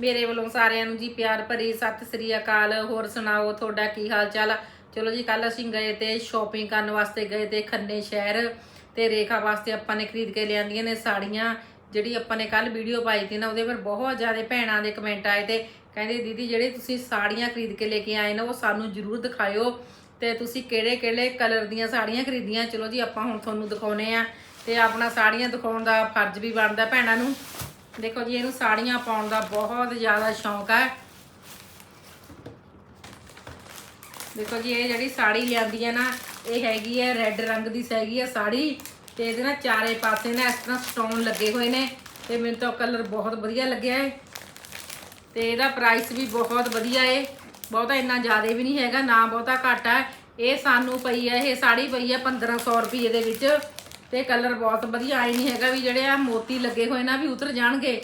ਮੇਰੇ ਵੱਲੋਂ ਸਾਰਿਆਂ ਨੂੰ ਜੀ ਪਿਆਰ ਭਰੀ ਸਤਿ ਸ੍ਰੀ ਅਕਾਲ। ਹੋਰ ਸੁਣਾਓ, ਤੁਹਾਡਾ ਕੀ ਹਾਲ ਚਾਲ ਆ? ਚਲੋ ਜੀ ਕੱਲ ਅਸੀਂ ਗਏ ਤੇ ਸ਼ਾਪਿੰਗ ਕਰਨ ਵਾਸਤੇ ਗਏ ਤੇ ਖੰਨੇ ਸ਼ਹਿਰ ਤੇ ਰੇਖਾ ਵਾਸਤੇ ਆਪਾਂ ਨੇ ਖਰੀਦ ਕੇ ਲਿਆਂਦੀਆਂ ਨੇ ਸਾੜੀਆਂ। ਜਿਹੜੀ ਆਪਾਂ ਨੇ ਕੱਲ ਵੀਡੀਓ ਪਾਈ ਸੀ ਨਾ, ਉਹਦੇ ਪਰ ਬਹੁਤ ਜ਼ਿਆਦਾ ਭੈਣਾਂ ਦੇ ਕਮੈਂਟ ਆਏ ਤੇ ਕਹਿੰਦੇ, ਦੀਦੀ, ਜਿਹੜੇ ਤੁਸੀਂ ਸਾੜੀਆਂ ਖਰੀਦ ਕੇ ਲੈ ਕੇ ਆਏ ਨਾ, ਉਹ ਸਾਨੂੰ ਜ਼ਰੂਰ ਦਿਖਾਇਓ ਤੇ ਤੁਸੀਂ ਕਿਹੜੇ ਕਿਹੜੇ ਕਲਰ ਦੀਆਂ ਸਾੜੀਆਂ ਖਰੀਦੀਆਂ? ਚਲੋ ਜੀ, ਆਪਾਂ ਹੁਣ ਤੁਹਾਨੂੰ ਦਿਖਾਉਨੇ ਆ ਤੇ ਆਪਣਾ ਸਾੜੀਆਂ ਦਿਖਾਉਣ ਦਾ ਫਰਜ਼ ਵੀ ਬਣਦਾ ਭੈਣਾਂ ਨੂੰ। ਦੇਖੋ ਜੀ, ਇਹਨੂੰ ਸਾੜੀਆਂ ਪਾਉਣ ਦਾ ਬਹੁਤ ਜ਼ਿਆਦਾ ਸ਼ੌਂਕ ਹੈ। ਦੇਖੋ ਜੀ, ਇਹ ਜਿਹੜੀ ਸਾੜੀ ਲਿਆਂਦੀ ਹੈ ਨਾ, ਇਹ ਹੈਗੀ ਹੈ ਰੈੱਡ ਰੰਗ ਦੀ ਹੈਗੀ ਹੈ ਸਾੜੀ ਤੇ ਇਹਦੇ ਨਾਲ ਚਾਰੇ ਪਾਸੇ ਨਾ ਇਸ ਤਰ੍ਹਾਂ ਸਟੋਨ ਲੱਗੇ ਹੋਏ ਨੇ ਤੇ ਮੈਨੂੰ ਤਾਂ ਕਲਰ ਬਹੁਤ ਵਧੀਆ ਲੱਗਿਆ ਹੈ ਤੇ ਇਹਦਾ ਪ੍ਰਾਈਸ ਵੀ ਬਹੁਤ ਵਧੀਆ ਏ। ਬਹੁਤਾ ਇੰਨਾ ਜ਼ਿਆਦਾ ਵੀ ਨਹੀਂ ਹੈਗਾ, ਨਾ ਬਹੁਤਾ ਘੱਟ ਹੈ। ਇਹ ਸਾਨੂੰ ਪਈ ਹੈ, ਇਹ ਸਾੜੀ ਪਈ ਹੈ 1500 ਰੁਪਏ ਦੇ ਵਿੱਚ। ਤੇ ਕਲਰ ਬਹੁਤ ਵਧੀਆ ਆਈ ਨਹੀਂ ਹੈਗਾ ਵੀ ਜਿਹੜੇ ਆ ਮੋਤੀ ਲੱਗੇ ਹੋਏ ਨਾ ਵੀ ਉਤਰ ਜਾਣਗੇ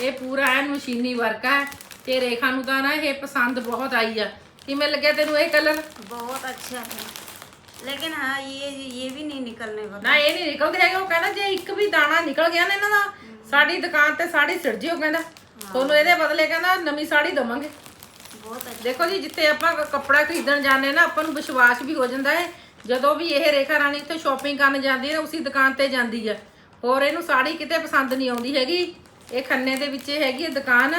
ਇਹ ਪੂਰਾ ਐਨ ਮਸ਼ੀਨੀ ਵਰਕ ਹੈ ਤੇ ਰੇਖਾ ਨੂੰ ਤਾਂ ਨਾ ਇਹ ਪਸੰਦ ਬਹੁਤ ਆਈ ਆ ਕਿਵੇਂ ਲੱਗਿਆ ਤੈਨੂੰ ਇਹ ਕਲਰ बहुत अच्छा है लेकिन हाँ ये ये भी नहीं निकलने वाला ਨਾ ਇਹ ਨਹੀਂ ਨਿਕਲਦੇ ਹੈਗੇ ਉਹ ਕਹਿੰਦਾ ਜੇ ਇੱਕ ਵੀ ਦਾਣਾ ਨਿਕਲ ਗਿਆ ਨਾ ਇਹਨਾਂ ਦਾ ਸਾਡੀ ਦੁਕਾਨ ਤੇ ਸਾੜੀ ਸਿਰ ਜਿਓ ਕਹਿੰਦਾ ਤੁਹਾਨੂੰ ਇਹਦੇ ਬਦਲੇ ਕਹਿੰਦਾ ਨਵੀਂ ਸਾੜੀ ਦਵਾਂਗੇ बहुत अच्छा ਦੇਖੋ ਜੀ ਜਿੱਥੇ ਆਪਾਂ ਕ- ਕੱਪੜਾ ਖਰੀਦਣ ਜਾਂਦੇ ਆ ਨਾ ਆਪਾਂ ਨੂੰ ਵਿਸ਼ਵਾਸ ਵੀ ਹੋ ਜਾਂਦਾ ਹੈ ਜਦੋਂ ਵੀ ਇਹ ਰੇਖਾ ਰਾਣੀ ਇੱਥੇ ਸ਼ਾਪਿੰਗ ਕਰਨ ਜਾਂਦੀ ਹੈ ਉਸੇ ਦੁਕਾਨ ਤੇ ਜਾਂਦੀ ਹੈ ਹੋਰ ਇਹਨੂੰ ਸਾੜੀ ਕਿਤੇ ਪਸੰਦ ਨਹੀਂ ਆਉਂਦੀ ਹੈਗੀ ਇਹ ਖੰਨੇ ਦੇ ਵਿੱਚ ਹੈਗੀ ਹੈ ਦੁਕਾਨ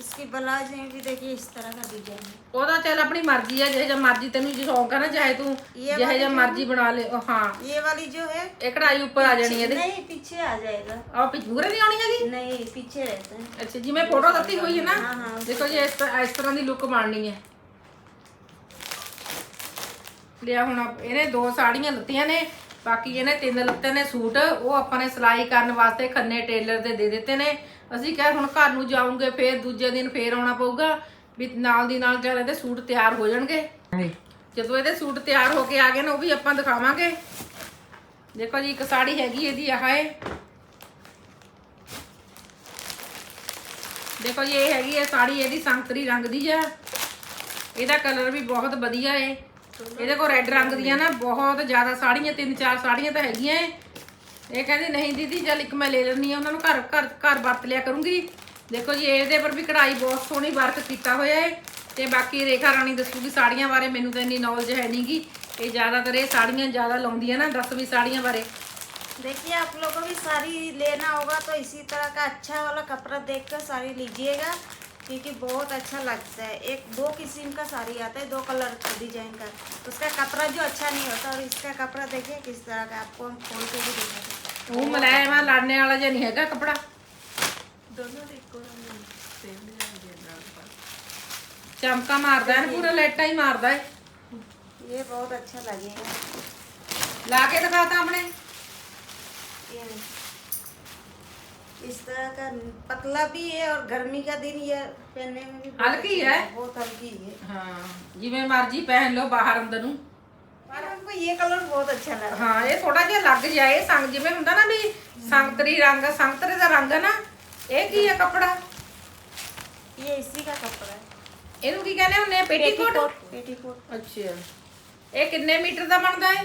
इसकी ब्लाउज में भी देखिए इस तरह का डिजाइन है ਉਹਦਾ ਚੱਲ ਆਪਣੀ ਮਰਜ਼ੀ ਹੈ ਜਿਹੇ ਜਿਹਾ ਮਰਜ਼ੀ ਤੈਨੂੰ ਜੇ ਸ਼ੌਂਕ ਹੈ ਨਾ ਚਾਹੇ ਤੂੰ ਇਹ ਜਿਹੇ ਜਿਹਾ ਮਰਜ਼ੀ ਬਣਾ ਲੈ ਉਹ ਹਾਂ ये वाली जो है ਇਹ ਕਢਾਈ ਉੱਪਰ ਆ ਜਾਣੀ ਹੈ ਇਹਦੇ नहीं पीछे आ जाएगा ਆ ਪਿਛੂਰੇ ਨਹੀਂ ਆਉਣੀ ਹੈਗੀ नहीं पीछे रहता है ਅੱਛਾ ਜਿਵੇਂ ਫੋਟੋ ਦਿੱਤੀ ਹੋਈ ਹੈ ਨਾ ਹਾਂ, ਹਾਂ। ਦੇਖੋ ਜੀ ਇਸ ਤਰ੍ਹਾਂ ਇਸ ਤਰ੍ਹਾਂ ਦੀ ਲੁੱਕ ਬਣਨੀ ਹੈ ਲਿਆ ਹੁਣ ਆਪ- ਇਹਨੇ ਦੋ ਸਾੜੀਆਂ ਲੱਤੀਆਂ ਨੇ ਬਾਕੀ ਇਹਨੇ ਤਿੰਨ ਲੱਤੇ ਨੇ ਸੂਟ ਉਹ ਆਪਾਂ ਨੇ ਸਿਲਾਈ ਕਰਨ ਵਾਸਤੇ ਖੰਨੇ ਟੇਲਰ ਦੇ ਦੇ ਦਿੱਤੇ ਨੇ। ਅਸੀਂ ਕਿਹਾ ਹੁਣ ਘਰ ਨੂੰ ਜਾਉਂਗੇ ਫੇਰ ਦੂਜੇ ਦਿਨ ਫੇਰ ਆਉਣਾ ਪਊਗਾ ਵੀ ਨਾਲ ਦੀ ਨਾਲ ਚੱਲ ਇਹਦੇ ਸੂਟ ਤਿਆਰ ਹੋ ਜਾਣਗੇ। ਜਦੋਂ ਇਹਦੇ ਸੂਟ ਤਿਆਰ ਹੋ ਕੇ ਆ ਗਏ ਨਾ ਉਹ ਵੀ ਆਪਾਂ ਦਿਖਾਵਾਂਗੇ। ਦੇਖੋ ਜੀ ਇੱਕ ਸਾੜੀ ਹੈਗੀ ਇਹਦੀ ਆਹ ਏ ਦੇਖੋ ਜੀ ਇਹ ਹੈਗੀ ਹੈ ਸਾੜੀ ਇਹਦੀ ਸੰਤਰੀ ਰੰਗ ਦੀ ਆ। ਇਹਦਾ ਕਲਰ ਵੀ ਬਹੁਤ ਵਧੀਆ ਏ। ਇਹਦੇ ਕੋਲ ਰੈੱਡ ਰੰਗ ਦੀਆਂ ਨਾ ਬਹੁਤ ਜ਼ਿਆਦਾ ਸਾੜੀਆਂ ਤਿੰਨ ਚਾਰ ਸਾੜੀਆਂ ਤਾਂ ਹੈਗੀਆਂ ਏ ਇਹ ਕਹਿੰਦੀ ਨਹੀਂ ਦੀਦੀ ਚੱਲ ਇੱਕ ਮੈਂ ਲੈ ਲੈਣੀ ਆ ਉਹਨਾਂ ਨੂੰ ਘਰ ਘਰ ਘਰ ਵਰਤ ਲਿਆ ਕਰੂੰਗੀ ਦੇਖੋ ਜੀ ਇਹਦੇ ਪਰ ਵੀ ਕਢਾਈ ਬਹੁਤ ਸੋਹਣੀ ਵਰਕ ਕੀਤਾ ਹੋਇਆ ਏ ਤੇ ਬਾਕੀ ਰੇਖਾ ਰਾਣੀ ਦੱਸੂਗੀ ਸਾੜੀਆਂ ਬਾਰੇ ਮੈਨੂੰ ਤਾਂ ਇੰਨੀ ਨੌਲੇਜ ਹੈ ਨਹੀਂਗੀ ਇਹ ਜ਼ਿਆਦਾਤਰ ਇਹ ਸਾੜੀਆਂ ਜ਼ਿਆਦਾ ਲਾਉਂਦੀ ਹੈ ਨਾ ਦੱਸ ਵੀ ਸਾੜੀਆਂ ਬਾਰੇ देखिए आप लोगों को भी साड़ी लेना होगा तो इसी तरह का अच्छा वाला कपड़ा देखकर साड़ी लीजिएगा क्योंकि बहुत अच्छा लगता है। एक दो किस्म का साड़ी आता है दो कलर का डिज़ाइन का। उसका कपड़ा जो अच्छा नहीं होता और इसका कपड़ा देखिए किस तरह का आपको हम खोल के भी दिखाते वो मुलायम लाड़ने वाला जो नहीं है कपड़ा? दोनों चमका मार है पूरा लेटा ही मार है। ये बहुत अच्छा लगेगा ला के दिखाता हमने। इस तरह का पतला भी है और गर्मी का दिन ये पहनने में भी बहुत हल्की अच्छा है? बहुत हल्की है ਹਾਂ ਜਿਵੇਂ ਮਰਜ਼ੀ ਪਹਿਨ ਲਓ ਬਾਹਰ ਅੰਦਰ ਨੂੰ पर हमको ये कलर बहुत अच्छा लगा ਹਾਂ ਇਹ ਥੋੜਾ ਜਿਹਾ ਲੱਗ ਜਾਏ ਸੰਗ ਜਿਵੇਂ ਹੁੰਦਾ ਨਾ ਵੀ ਸੰਗਤਰੀ ਰੰਗ ਸੰਗਤਰੇ ਦਾ ਰੰਗ ਹੈ ਨਾ ਇਹ ਕੀ ਹੈ ਕਪੜਾ ये इसी का कपड़ा है ਇਹਨੂੰ ਕੀ ਕਹਿੰਦੇ ਹੁੰਦੇ ਆ ਪੇਟੀਕੋਟ पेटीकोट ਅੱਛਾ ਇਹ ਕਿੰਨੇ ਮੀਟਰ ਦਾ ਬਣਦਾ ਹੈ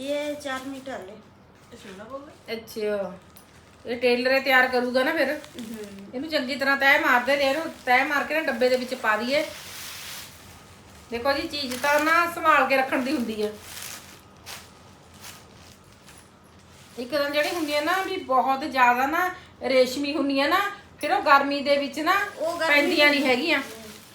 ये चार मीटर है ਅੱਛਾ ਇਹ ਟੇਲਰ ਤਿਆਰ ਕਰੂਗਾ ਨਾ ਫਿਰ। ਇਹਨੂੰ ਚੰਗੀ ਤਰ੍ਹਾਂ ਤੈਅ ਮਾਰਦੇ ਨੇ ਇਹਨੂੰ ਤੈਅ ਮਾਰ ਕੇ ਨਾ ਡੱਬੇ ਦੇ ਵਿੱਚ ਪਾ ਦਈਏ। ਦੇਖੋ ਜੀ ਚੀਜ਼ ਤਾਂ ਨਾ ਸੰਭਾਲ ਕੇ ਰੱਖਣ ਦੀ ਹੁੰਦੀ ਹੈ ਇੱਕ ਤਾਂ ਜਿਹੜੀ ਹੁੰਦੀ ਹੈ ਨਾ ਵੀ ਬਹੁਤ ਜ਼ਿਆਦਾ ਨਾ ਰੇਸ਼ਮੀ ਹੁੰਦੀ ਹੈ ਨਾ ਫਿਰ ਉਹ ਗਰਮੀ ਦੇ ਵਿੱਚ ਨਾ ਪੈਂਦੀਆਂ ਨਹੀਂ ਹੈਗੀਆਂ।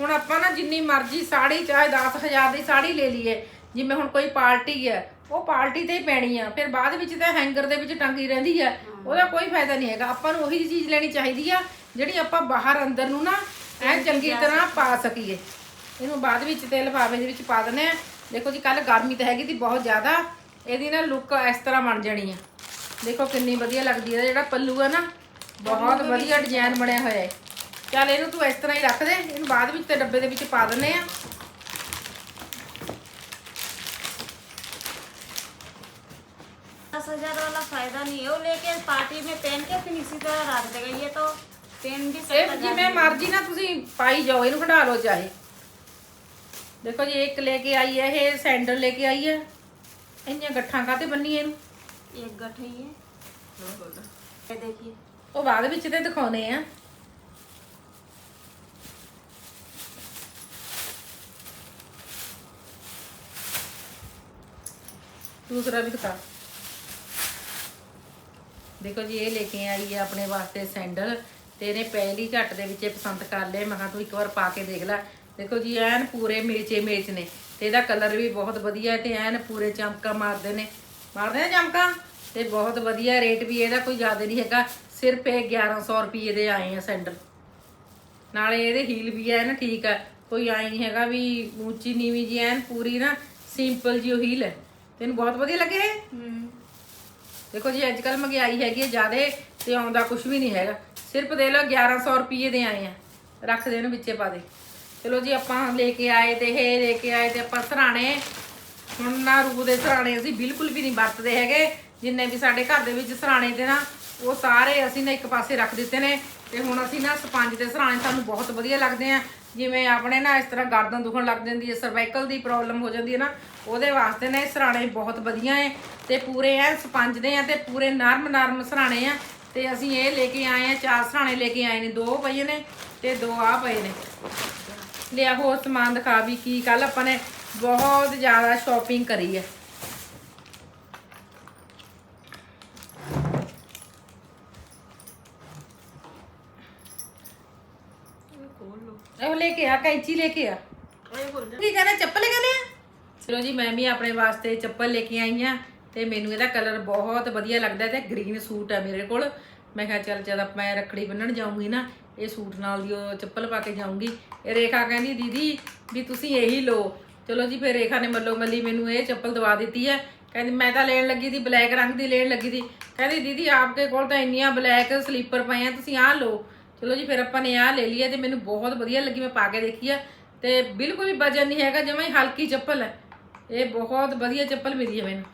ਹੁਣ ਆਪਾਂ ਨਾ ਜਿੰਨੀ ਮਰਜ਼ੀ ਸਾੜੀ ਚਾਹੇ 10000 ਦੀ ਸਾੜੀ ਲੈ ਲਈਏ ਜਿਵੇਂ ਹੁਣ ਕੋਈ ਪਾਰਟੀ ਹੈ ਉਹ ਪਾਰਟੀ ਤੇ ਹੀ ਪੈਣੀ ਆ ਫਿਰ ਬਾਅਦ ਵਿੱਚ ਤਾਂ ਹੈਂਗਰ ਦੇ ਵਿੱਚ ਟੰਗੀ ਰਹਿੰਦੀ ਆ ਉਹਦਾ ਕੋਈ ਫਾਇਦਾ ਨਹੀਂ ਹੈਗਾ। ਆਪਾਂ ਨੂੰ ਉਹੀ ਚੀਜ਼ ਲੈਣੀ ਚਾਹੀਦੀ ਆ ਜਿਹੜੀ ਆਪਾਂ ਬਾਹਰ ਅੰਦਰ ਨੂੰ ਨਾ ਐ ਚੰਗੀ ਤਰ੍ਹਾਂ ਪਾ ਸਕੀਏ। ਇਹਨੂੰ ਬਾਅਦ ਵਿੱਚ ਤੇ ਲਿਫਾਫੇ ਦੇ ਵਿੱਚ ਪਾ ਦਿੰਦੇ ਆ। ਦੇਖੋ ਜੀ ਕੱਲ ਗਰਮੀ ਤਾਂ ਹੈਗੀ ਸੀ ਬਹੁਤ ਜ਼ਿਆਦਾ ਇਹਦੀ ਨਾ ਲੁੱਕ ਇਸ ਤਰ੍ਹਾਂ ਬਣ ਜਾਣੀ ਆ। ਦੇਖੋ ਕਿੰਨੀ ਵਧੀਆ ਲੱਗਦੀ ਹੈ ਜਿਹੜਾ ਪੱਲੂ ਆ ਨਾ ਬਹੁਤ ਵਧੀਆ ਡਿਜ਼ਾਈਨ ਬਣਿਆ ਹੋਇਆ ਹੈ। ਚੱਲ ਇਹਨੂੰ ਤੂੰ ਇਸ ਤਰ੍ਹਾਂ ਹੀ ਰੱਖ ਦੇ ਇਹਨੂੰ ਬਾਅਦ ਵਿੱਚ ਤੇ ਡੱਬੇ ਦੇ ਵਿੱਚ ਪਾ ਦਿੰਦੇ ਆ। दस हजार वाला फायदा नहीं है वो लेके पार्टी में पहन के फिर इसी तरह रख देगा ये तो ਪੇਨ ਵੀ ਇਹ ਲੈ ਕੇ ਉਹ ਬਾਅਦ ਦੂਸਰਾ ਵੀ ਦਿਖਾ ਦੇਖੋ ਜੀ, ਇਹ ਲੈ ਕੇ ਆਈ ਹੈ ਆਪਣੇ ਵਾਸਤੇ ਸੈਂਡਲ ਤੇ ਇਹਨੇ ਪਹਿਲੀ ਘੱਟ ਦੇ ਵਿੱਚ ਪਸੰਦ ਕਰ ਲਏ ਮੈਂ ਕਿਹਾ ਤੂੰ ਇੱਕ ਵਾਰ ਪਾ ਕੇ ਦੇਖ ਲੈ। ਦੇਖੋ ਜੀ, ਐਨ ਪੂਰੇ ਮੇਚੇ ਮੇਚ ਨੇ ਤੇ ਇਹਦਾ ਕਲਰ ਵੀ ਬਹੁਤ ਵਧੀਆ ਹੈ ਤੇ ਐਨ ਪੂਰੇ ਚਮਕਾ ਮਾਰਦੇ ਨੇ। ਮਾਰਦੇ ਨੇ ਚਮਕਾ? ਤੇ ਬਹੁਤ ਵਧੀਆ ਰੇਟ ਵੀ, ਇਹਦਾ ਕੋਈ ਜ਼ਿਆਦਾ ਨਹੀਂ ਹੈਗਾ। ਸਿਰਫ ਇਹ 1100 ਰੁਪਏ ਦੇ ਆਏ ਆ ਸੈਂਡਲ। ਨਾਲੇ ਇਹਦੇ ਹੀਲ ਵੀ ਐ ਨਾ ਠੀਕ ਆ। ਕੋਈ ਆਈ ਨਹੀਂ ਹੈਗਾ ਵੀ ਉੱਚੀ ਨੀਵੀਂ ਜੀ, ਐਨ ਪੂਰੀ ਨਾ ਸਿੰਪਲ ਜੀ ਉਹ ਹੀਲ ਹੈ। ਤੈਨੂੰ ਬਹੁਤ ਵਧੀਆ ਲੱਗੇ ਇਹ? ਦੇਖੋ ਜੀ ਅੱਜ ਕੱਲ ਮਹਿੰਗਾਈ ਹੈਗੀ ਹੈ ਜ਼ਿਆਦੇ ਤੇ ਆਉਂਦਾ ਕੁਝ ਵੀ ਨਹੀਂ ਹੈਗਾ। ਸਿਰਫ ਦੇ ਲਓ 1100 ਰੁਪਏ ਦੇ ਆਏ ਆ। ਰੱਖ ਦੇ ਇਹਨੂੰ ਵਿੱਚੇ ਪਾ ਦੇ। ਚਲੋ ਜੀ, ਆਪਾਂ ਲੈ ਕੇ ਆਏ ਤੇ ਇਹ ਲੈ ਕੇ ਆਏ ਤੇ ਆਪਾਂ ਸਰਾਣੇ। ਹੁਣ ਨਾ ਰੂਹ ਦੇ ਸਰਾਣੇ ਅਸੀਂ ਬਿਲਕੁਲ ਵੀ ਨਹੀਂ ਵਰਤਦੇ ਹੈਗੇ। ਜਿੰਨੇ ਵੀ ਸਾਡੇ ਘਰ ਦੇ ਵਿੱਚ ਸਰਾਣੇ ਦੇ ਨਾ, ਉਹ ਸਾਰੇ ਅਸੀਂ ਨਾ ਇੱਕ ਪਾਸੇ ਰੱਖ ਦਿੱਤੇ ਨੇ। ਤੇ ਹੁਣ ਅਸੀਂ ਨਾ ਸਪੰਜ ਦੇ ਸਰਾਣੇ ਸਾਨੂੰ ਬਹੁਤ ਵਧੀਆ ਲੱਗਦੇ ਆ। ਜਿਵੇਂ ਆਪਣੇ ਨਾ ਇਸ ਤਰ੍ਹਾਂ ਗਰਦਨ ਦੁਖਣ ਲੱਗ ਜਾਂਦੀ ਹੈ ਸਰਵਾਈਕਲ ਦੀ ਪ੍ਰੋਬਲਮ ਹੋ ਜਾਂਦੀ ਹੈ ਨਾ, ਉਹਦੇ ਵਾਸਤੇ ਨਾ ਇਹ ਸਰਾਣੇ ਬਹੁਤ ਵਧੀਆ ਹੈ ਤੇ ਪੂਰੇ ਐ ਸਪੰਜ ਦੇ ਆ ਤੇ ਪੂਰੇ ਨਰਮ ਨਰਮ ਸਰਾਣੇ ਆ ਤੇ ਅਸੀਂ ਇਹ ਲੈ ਕੇ ਆਏ ਆ, ਚਾਰ ਸਰਾਣੇ ਲੈ ਕੇ ਆਏ ਨੇ, ਦੋ ਪਏ ਨੇ ਤੇ ਦੋ ਆ ਪਏ ਨੇ। ਲਿਆ ਹੋਰ ਸਮਾਨ ਦਿਖਾ ਵੀ ਕੀ ਕੱਲ ਆਪਾਂ ਨੇ ਬਹੁਤ ਜ਼ਿਆਦਾ ਸ਼ਾਪਿੰਗ ਕਰੀ ਹੈ। ਇਹ ਲੈ ਕੇ ਆ ਕੈਂਚੀ ਲੈ ਕੇ ਆ। ਕੀ ਕਹਿੰਦਾ ਚੱਪਲ ਲੈ ਕੇ ਲਿਆ ਚਲੋ ਜੀ ਮੈਂ ਵੀ ਆਪਣੇ ਵਾਸਤੇ ਚੱਪਲ ਲੈ ਕੇ ਆਈ ਆ ਤੇ ਮੈਨੂੰ ਇਹਦਾ ਕਲਰ ਬਹੁਤ ਵਧੀਆ ਲੱਗਦਾ ਤੇ ਗ੍ਰੀਨ ਸੂਟ ਆ ਮੇਰੇ ਕੋਲ। ਮੈਂ ਕਿਹਾ ਚੱਲ ਜਦ ਮੈਂ ਰੱਖੜੀ ਬੰਨਣ ਜਾਊਂਗੀ ਨਾ ਇਹ ਸੂਟ ਨਾਲ ਦੀ ਉਹ ਚੱਪਲ ਪਾ ਕੇ ਜਾਊਂਗੀ। ਇਹ ਰੇਖਾ ਕਹਿੰਦੀ ਦੀਦੀ ਵੀ ਤੁਸੀਂ ਇਹੀ ਲਓ। ਚਲੋ ਜੀ ਫਿਰ ਰੇਖਾ ਨੇ ਮੱਲੋ ਮੱਲੀ ਮੈਨੂੰ ਇਹ ਚੱਪਲ ਦਵਾ ਦਿੱਤੀ ਹੈ ਕਹਿੰਦੀ ਮੈਂ ਤਾਂ ਲੈਣ ਲੱਗੀ ਸੀ ਬਲੈਕ ਰੰਗ ਦੀ ਲੈਣ ਲੱਗੀ ਸੀ। ਕਹਿੰਦੀ ਦੀਦੀ ਆਪਕੇ ਕੋਲ ਤਾਂ ਇੰਨੀਆਂ ਬਲੈਕ ਸਲੀਪਰ ਪਏ ਆ ਤੁਸੀਂ ਆਹ ਲਓ। ਚਲੋ ਜੀ, ਫਿਰ ਆਪਾਂ ਨੇ ਆਹ ਲੈ ਲਈ ਹੈ ਤੇ ਮੈਨੂੰ ਬਹੁਤ ਵਧੀਆ ਲੱਗੀ, ਮੈਂ ਪਾ ਕੇ ਦੇਖੀ ਆ। ਤੇ ਬਿਲਕੁਲ ਵੀ ਵਜਨ ਨਹੀਂ ਹੈਗਾ, ਜਮਾਂ ਹੀ ਹਲਕੀ ਚੱਪਲ ਹੈ। ਇਹ ਬਹੁਤ ਵਧੀਆ ਚੱਪਲ ਮਿਲੀ ਹੈ ਮੈਨੂੰ।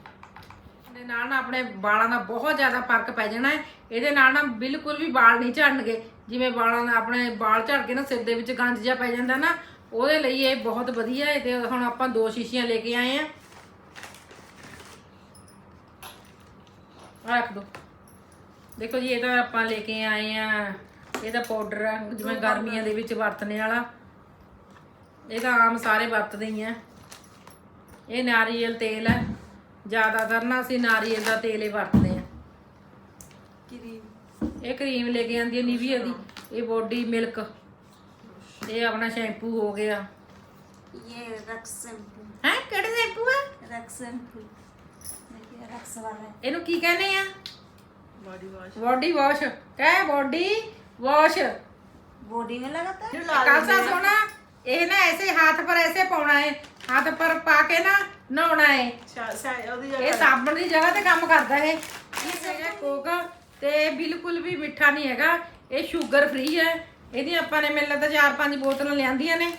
ਦੇ ਨਾਲ ਨਾ ਆਪਣੇ ਵਾਲਾਂ ਦਾ ਬਹੁਤ ਜ਼ਿਆਦਾ ਫ਼ਰਕ ਪੈ ਜਾਣਾ ਹੈ। ਇਹਦੇ ਨਾਲ ਨਾ ਬਿਲਕੁਲ ਵੀ ਵਾਲ ਨਹੀਂ ਝੜਨਗੇ। ਜਿਵੇਂ ਵਾਲਾਂ ਦਾ ਆਪਣੇ ਵਾਲ ਝੜ ਕੇ ਨਾ ਸਿਰ ਦੇ ਵਿੱਚ ਗੰਜ ਜਿਹਾ ਪੈ ਜਾਂਦਾ ਨਾ, ਉਹਦੇ ਲਈ ਇਹ ਬਹੁਤ ਵਧੀਆ ਹੈ ਤੇ ਹੁਣ ਆਪਾਂ ਦੋ ਸ਼ੀਸ਼ੀਆਂ ਲੈ ਕੇ ਆਏ ਆ। ਰੱਖ ਦੋ। ਦੇਖੋ ਜੀ, ਇਹ ਤਾਂ ਆਪਾਂ ਲੈ ਕੇ ਆਏ ਆ। ਇਹ ਤਾਂ ਪਾਊਡਰ ਆ ਜਿਵੇਂ ਗਰਮੀਆਂ ਦੇ ਵਿੱਚ ਵਰਤਣੇ ਵਾਲਾ। ਇਹ ਤਾਂ ਆਮ ਸਾਰੇ ਵਰਤਦੇ ਹੀ ਆ। ਇਹ ਨਾਰੀਅਲ ਤੇਲ ਹੈ ਜ਼ਿਆਦਾਤਰ ਨਾ ਅਸੀਂ ਨਾਰੀਅਲ ਦਾ ਤੇਲ ਹੀ ਵਰਤਦੇ ਆ। ਕਰੀਮ। ਇਹ ਕਰੀਮ ਲੈ ਕੇ ਆਂਦੀ ਹੈ ਨੀਵੀਆ ਦੀ। ਇਹ ਬੋਡੀ ਮਿਲਕ। ਇਹ ਆਪਣਾ ਸ਼ੈਂਪੂ ਹੋ ਗਿਆ। ਇਹ ਰਕਸ ਸ਼ੈਂਪੂ। ਹੈ? ਕਿਹੜਾ ਸ਼ੈਂਪੂ ਹੈ ਰਕਸ ਸ਼ੈਂਪੂ। ਰਕਸ ਵਾਲਾ। ਇਹਨੂੰ ਕੀ ਕਹਿੰਦੇ ਆ? Body wash body wash. ਕਹੇ ਬਾਡੀ। ਵਾਸ਼ बॉडी में लगाता है ਕਾਸਾ ਸੋਨਾ ਇਹ ਨਾ ਐਸੇ ਹੱਥ ਪਰ ਐਸੇ ਪਾਉਣਾ ਹੈ ਹੱਥ ਪਰ ਪਾ ਕੇ ਨਾ ਨਹਾਉਣਾ ਹੈ ਇਹ ਸਾਬਣ ਦੀ ਜਗ੍ਹਾ ਤੇ ਕੰਮ ਕਰਦਾ ਹੈ ਇਹ ਹੈਗਾ ਕੋਕ ਤੇ ਬਿਲਕੁਲ ਵੀ ਮਿੱਠਾ ਨਹੀਂ ਹੈਗਾ ਇਹ ਸ਼ੂਗਰ ਫ੍ਰੀ ਹੈ ਇਹਦੀ ਆਪਾਂ ਨੇ ਮੈਨੂੰ ਲੱਗਦਾ ਚਾਰ ਪੰਜ ਬੋਤਲਾਂ ਲਿਆਂਦੀਆਂ ਨੇ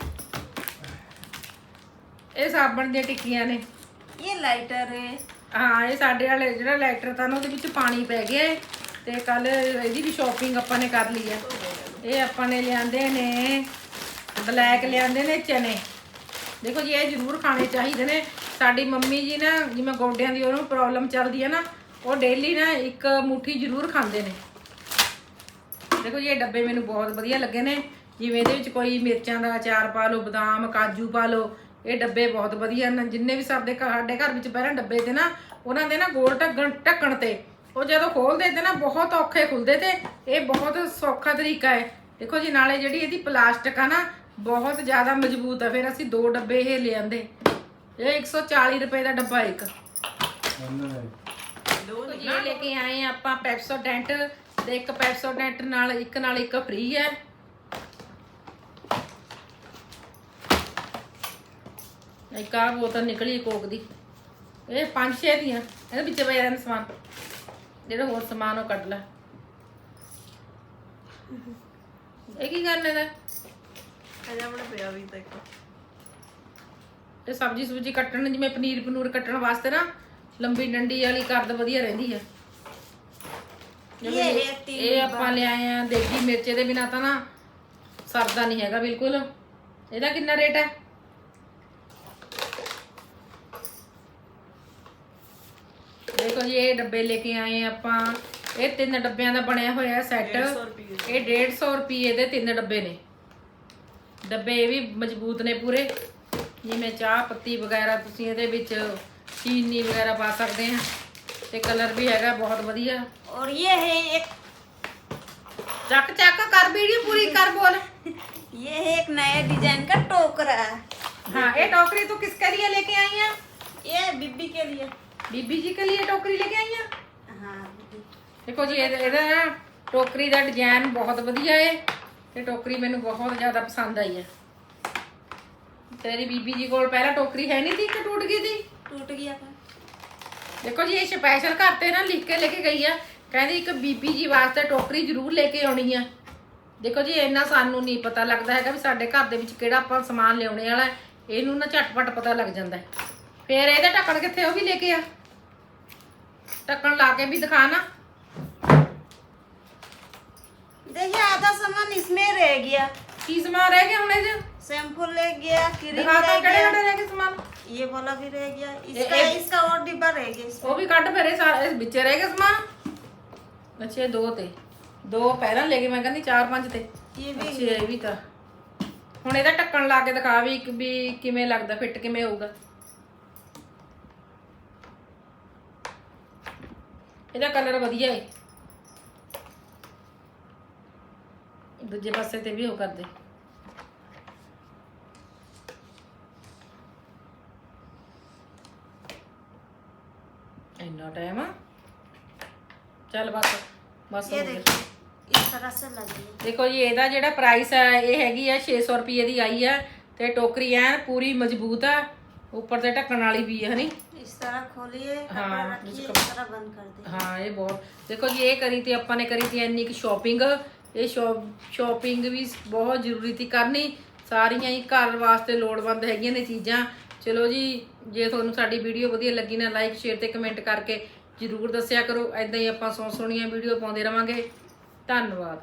ਇਹ ਸਾਬਣ ਦੀਆਂ ਟਿੱਕੀਆਂ ਨੇ ये लाइटर है ਹਾਂ ਇਹ ਸਾਡੇ ਵਾਲੇ ਜਿਹੜਾ ਲੈਟਰ ਤਾਂ ਨਾ ਉਹਦੇ ਵਿੱਚ ਪਾਣੀ ਪੈ ਗਿਆ ਹੈ ਤੇ ਕੱਲ ਇਹਦੀ ਵੀ ਸ਼ਾਪਿੰਗ ਆਪਾਂ ਨੇ ਕਰ ਲਈ ਹੈ ਇਹ ਆਪਾਂ ਨੇ ਲਿਆਂਦੇ ਨੇ ਬਲੈਕ ਲਿਆਂਦੇ ਨੇ ਚਨੇ। ਦੇਖੋ ਜੀ, ਇਹ ਜ਼ਰੂਰ ਖਾਣੇ ਚਾਹੀਦੇ ਨੇ। ਸਾਡੀ ਮੰਮੀ ਜੀ ਨਾ, ਜਿਵੇਂ ਗੋਡਿਆਂ ਦੀ ਉਹਨੂੰ ਪ੍ਰੋਬਲਮ ਚੱਲਦੀ ਹੈ ਨਾ, ਉਹ ਡੇਲੀ ਨਾ ਇੱਕ ਮੁਠੀ ਜ਼ਰੂਰ ਖਾਂਦੇ ਨੇ। ਦੇਖੋ ਜੀ, ਇਹ ਡੱਬੇ ਮੈਨੂੰ ਬਹੁਤ ਵਧੀਆ ਲੱਗੇ ਨੇ। ਜਿਵੇਂ ਇਹਦੇ ਵਿੱਚ ਕੋਈ ਮਿਰਚਾਂ ਦਾ ਅਚਾਰ ਪਾ ਲਓ, ਬਦਾਮ, ਕਾਜੂ ਪਾ ਲਓ, ਇਹ ਡੱਬੇ ਬਹੁਤ ਵਧੀਆ ਨੇ। ਜਿੰਨੇ ਵੀ ਸਾਡੇ ਘਰ ਸਾਡੇ ਘਰ ਵਿੱਚ ਪਹਿਲਾਂ ਡੱਬੇ ਤੇ ਨਾ, ਉਹਨਾਂ ਦੇ ਨਾ ਗੋਲ ਢੱਕਣ ਢੱਕਣ ਤੇ ਉਹ ਜਦੋਂ ਖੋਲਦੇ ਤੇ ਨਾ ਬਹੁਤ ਔਖੇ ਖੁੱਲਦੇ ਤੇ ਇਹ ਬਹੁਤ ਸੌਖਾ ਤਰੀਕਾ ਹੈ। ਦੇਖੋ ਜੀ ਨਾਲੇ ਜਿਹੜੀ ਇਹਦੀ ਪਲਾਸਟਿਕ ਆ ਨਾ ਬਹੁਤ ਜ਼ਿਆਦਾ ਮਜ਼ਬੂਤ ਹੈ ਫਿਰ ਅਸੀਂ ਦੋ ਡੱਬੇ ਇਹ ਲੈ ਆਂਦੇ। ਇਹ 140 ਰੁਪਏ ਦਾ ਡੱਬਾ ਇੱਕ। ਜੀ ਇਹ ਲੈ ਕੇ ਆਏ ਆ ਆਪਾਂ ਪੈਪਸੋਡੈਂਟ ਤੇ ਇੱਕ ਪੈਪਸੋਡੈਂਟ ਨਾਲ ਇੱਕ ਨਾਲ ਇੱਕ ਫ੍ਰੀ ਹੈ। ਇੱਕ ਆ ਬੋਤਲ ਨਿਕਲੀ ਕੋਕ ਦੀ। ਇਹ ਪੰਜ ਛੇ ਦੀਆਂ ਇਹਦੇ ਵਿੱਚ ਪਿਆ ਰਹਿੰਦਾ ਸਮਾਨ। ਜਿਹੜਾ ਹੋਰ ਸਮਾਨ ਉਹ ਕੱਢ ਲੈ। ਇਹ ਕੀ ਕਰਨੇ ਦਾ ਅਜਾ ਆਪਣਾ ਪਿਆ ਵੀ ਤਾਂ ਇੱਕ। ਇਹ ਸਬਜੀ ਸੁਬਜੀ ਕੱਟਣ ਜਿਵੇਂ ਪਨੀਰ ਪਨੂਰ ਕੱਟਣ ਵਾਸਤੇ ਨਾ ਲੰਬੀ ਡੰਡੀ ਵਾਲੀ ਕਰਦ ਵਧੀਆ ਰਹਿੰਦੀ ਆ। ਇਹ ਰੇਤੀ ਇਹ ਆਪਾਂ ਲਿਆਏ ਆ ਦੇਗੀ ਮਿਰਚੇ ਦੇ ਬਿਨਾ ਤਾਂ ਨਾ ਸਰਦਾ ਨਹੀਂ ਹੈਗਾ ਬਿਲਕੁਲ। ਇਹਦਾ ਕਿੰਨਾ ਰੇਟ ਹੈ? ਇਹ ਡੱਬੇ ਲੈ ਕੇ ਆਏ ਆ ਆਪਾਂ ਇਹ ਤਿੰਨ ਡੱਬਿਆਂ ਦਾ ਬਣਿਆ ਹੋਇਆ ਸੈੱਟ 150 ਰੁਪਏ ਇਹ 150 ਰੁਪਏ ਦੇ ਤਿੰਨ ਡੱਬੇ ਨੇ ਡੱਬੇ ਇਹ ਵੀ ਮਜ਼ਬੂਤ ਨੇ ਪੂਰੇ ਜਿਵੇਂ ਚਾਹ ਪੱਤੀ ਵਗੈਰਾ ਤੁਸੀਂ ਇਹਦੇ ਵਿੱਚ ਚੀਨੀ ਵਗੈਰਾ ਪਾ ਸਕਦੇ ਆ ਤੇ ਕਲਰ ਵੀ ਹੈਗਾ ਬਹੁਤ ਵਧੀਆ और ये है एक ਚੱਕ ਚੱਕ ਕਰ ਵੀਡੀਓ ਪੂਰੀ ਕਰ ਬੋਲ ये है एक नया डिजाइन का टोकरा हाँ ये टोकरी तू किसके लिए लेके आई है ये बीबी के लिए बीबी जी के लिए टोकरी लेके आई है हाँ बीबी ਦੇਖੋ ਜੀ ਇਹਦਾ ਇਹਦਾ ਨਾ ਟੋਕਰੀ ਦਾ ਡਿਜ਼ਾਈਨ ਬਹੁਤ ਵਧੀਆ ਹੈ ਤੇ ਟੋਕਰੀ ਮੈਨੂੰ ਬਹੁਤ ਜ਼ਿਆਦਾ ਪਸੰਦ ਆਈ ਹੈ ਤੇਰੀ ਬੀਬੀ ਜੀ ਕੋਲ ਪਹਿਲਾਂ ਟੋਕਰੀ ਹੈ ਨਹੀਂ ਸੀ ਕਿ ਟੁੱਟ ਗਈ ਸੀ टूट गया था ਦੇਖੋ ਜੀ ਇਹ ਸਪੈਸ਼ਲ ਘਰ ਤੇ ਨਾ ਲਿਖ ਕੇ ਲੈ ਕੇ ਗਈ ਆ ਕਹਿੰਦੀ ਇੱਕ ਬੀਬੀ ਜੀ ਵਾਸਤੇ ਟੋਕਰੀ ਜ਼ਰੂਰ ਲੈ ਕੇ ਆਉਣੀ ਆ ਦੇਖੋ ਜੀ ਇੰਨਾ ਸਾਨੂੰ ਨਹੀਂ ਪਤਾ ਲੱਗਦਾ ਹੈਗਾ ਵੀ ਸਾਡੇ ਘਰ ਦੇ ਵਿੱਚ ਕਿਹੜਾ ਆਪਾਂ ਸਮਾਨ ਲਿਆਉਣੇ ਵਾਲਾ ਹੈ। ਇਹਨੂੰ ਨਾ ਝਟਪਟ ਪਤਾ ਲੱਗ ਜਾਂਦਾ ਹੈ। ਫਿਰ ਇਹਦੇ ਢੱਕਣ ਕਿੱਥੇ ਉਹ ਵੀ ਲੈ ਕੇ ਆ ਢੱਕਣ ਲਾ ਕੇ ਵੀ ਦਿਖਾ ਨਾ देखिए आधा सामान इसमें रह गया ਕੀ ਸਮਾਨ ਰਹਿ ਗਿਆ ਹੁਣ ਇਹ 'ਚ शैम्पू ले गया क्रीम ਦਿਖਾ रह ਤਾਂ ਕਿਹੜੇ गया ਕਿਹੜੇ ਰਹਿ ਗਏ ਸਮਾਨ ये वाला भी रह गया इसका ए- इसका और डिब्बा रह गया इसमें ਉਹ ਵੀ ਕੱਢ ਫਿਰ ਇਹ ਸਾਰੇ ਇਸ ਵਿੱਚ ਰਹਿ ਗਿਆ ਸਮਾਨ ਅੱਛਾ ਇਹ ਦੋ ਤੇ ਦੋ ਪਹਿਲਾਂ ਲੈ ਗਏ ਮੈਂ ਕਹਿੰਦੀ ਚਾਰ ਪੰਜ ਤੇ ये भी ਅੱਛਾ ਇਹ ਵੀ ਤਾਂ ਹੁਣ ਇਹਦਾ ਢੱਕਣ ਲਾ ਕੇ ਦਿਖਾ ਵੀ ਕਿ- ਵੀ ਕਿਵੇਂ ਲੱਗਦਾ ਫਿੱਟ ਕਿਵੇਂ ਹੋਊਗਾ ਇਹਦਾ ਕਲਰ ਵਧੀਆ ਹੈ ਦੂਜੇ ਪਾਸੇ ਤੇ ਵੀ ਉਹ ਕਰਦੇ ਇੰਨਾ ਟਾਈਮ ਆ ਚੱਲ ਬਸ ਬਸ ये ਹੋ ਗਿਆ देखिए इस तरह से लगी है ਦੇਖੋ ਜੀ ਇਹਦਾ ਜਿਹੜਾ ਪ੍ਰਾਈਸ ਹੈ ਇਹ ਹੈਗੀ ਆ 600 ਰੁਪਏ ਦੀ ਆਈ ਆ ਤੇ ਟੋਕਰੀ ਐਨ ਪੂਰੀ ਮਜ਼ਬੂਤ ਆ ਉੱਪਰ ਤੇ ਢੱਕਣ ਵਾਲੀ ਵੀ ਹੈ ਹਨੀ इस तरह खोलिए कपड़ा हाँ, रखिए इसको- इस तरह बंद कर दीजिए ਹਾਂ ਇਹ ਬਹੁਤ ਦੇਖੋ ਜੀ ਇਹ ਕਰੀ ਤੇ ਆਪਾਂ ਨੇ ਕਰੀ ਤੀ ਇੰਨੀ ਕਿ ਸ਼ਾਪਿੰਗ ਇਹ ਸ਼ਾਪਿੰਗ ਵੀ ਬਹੁਤ ਜ਼ਰੂਰੀ ਸੀ ਕਰਨੀ ਸਾਰੀਆਂ ਹੀ ਘਰ ਵਾਸਤੇ ਲੋੜਵੰਦ ਹੈਗੀਆਂ ਨੇ ਚੀਜ਼ਾਂ ਚਲੋ ਜੀ ਜੇ ਤੁਹਾਨੂੰ ਸਾਡੀ ਵੀਡੀਓ ਵਧੀਆ ਲੱਗੀ ਨਾ ਲਾਈਕ ਸ਼ੇਅਰ ਤੇ ਕਮੈਂਟ ਕਰਕੇ ਜ਼ਰੂਰ ਦੱਸਿਆ ਕਰੋ ਐਦਾਂ ਹੀ ਆਪਾਂ ਸੋਹਣੀਆਂ ਵੀਡੀਓ ਪਾਉਂਦੇ ਰਵਾਂਗੇ ਧੰਨਵਾਦ